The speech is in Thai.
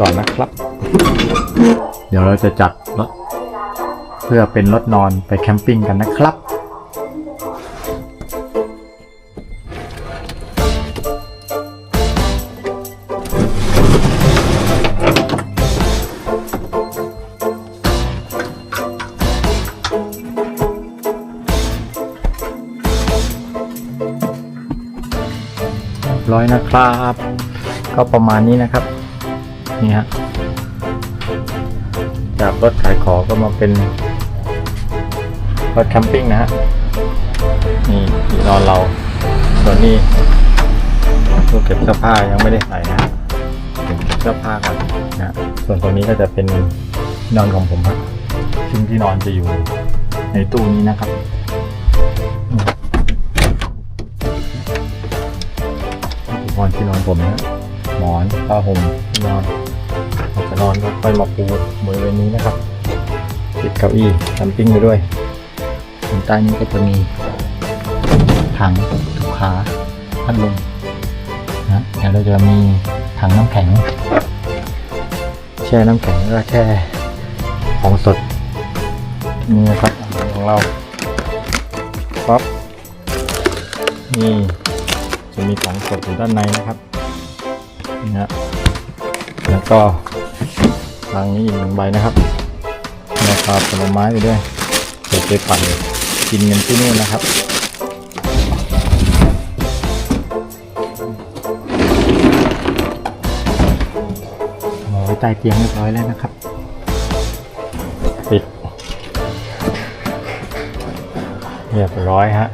ก่อนนะครับ เดี๋ยวเราจะจัดรถเพื่อเป็นรถนอนไปแคมปิ้งกันนะครับเรียบร้อยนะครับ ก็ประมาณนี้นะครับ นี่ฮะจากรถขายของก็มาเป็นรถแคมปิ้งนะฮะนี่ที่นอนเราส่วนนี้ตู้เก็บเสื้อผ้ายังไม่ได้ใส่นะฮะเก็บเสื้อผ้าก่อนนะส่วนตรงนี้ก็จะเป็นนอนของผมฮะซึ่งที่นอนจะอยู่ในตู้นี้นะครับอุปกรณ์ที่นอนผมนะหมอนผ้าห่มที่น อนเราจะนอนก็ค่อยมาปูบริเวณนี้นะครับติดเก้าอี้แคมปิ้งไปด้วยส่วนใต้นี้ก็จะมีถังถูกขาพัดลมนะเดี๋ยวเราจะมีถังน้ำแข็ง แช่น้ำแข็งแล้วแช่ของสดนี่นะครับของเราปั๊บนี่จะมีของสดอยู่ด้านในนะครับนี่ฮะแล้วก็ ทางนี้อีกหนึ่งใบนะครับแล้วก็ผลไม้ไปด้วยเดี๋ยวไปปั่นกินกันที่นู่นนะครับเอาไว้ใต้เตียงเรียบร้อยแล้วนะครับปิดเรียบร้อยฮะ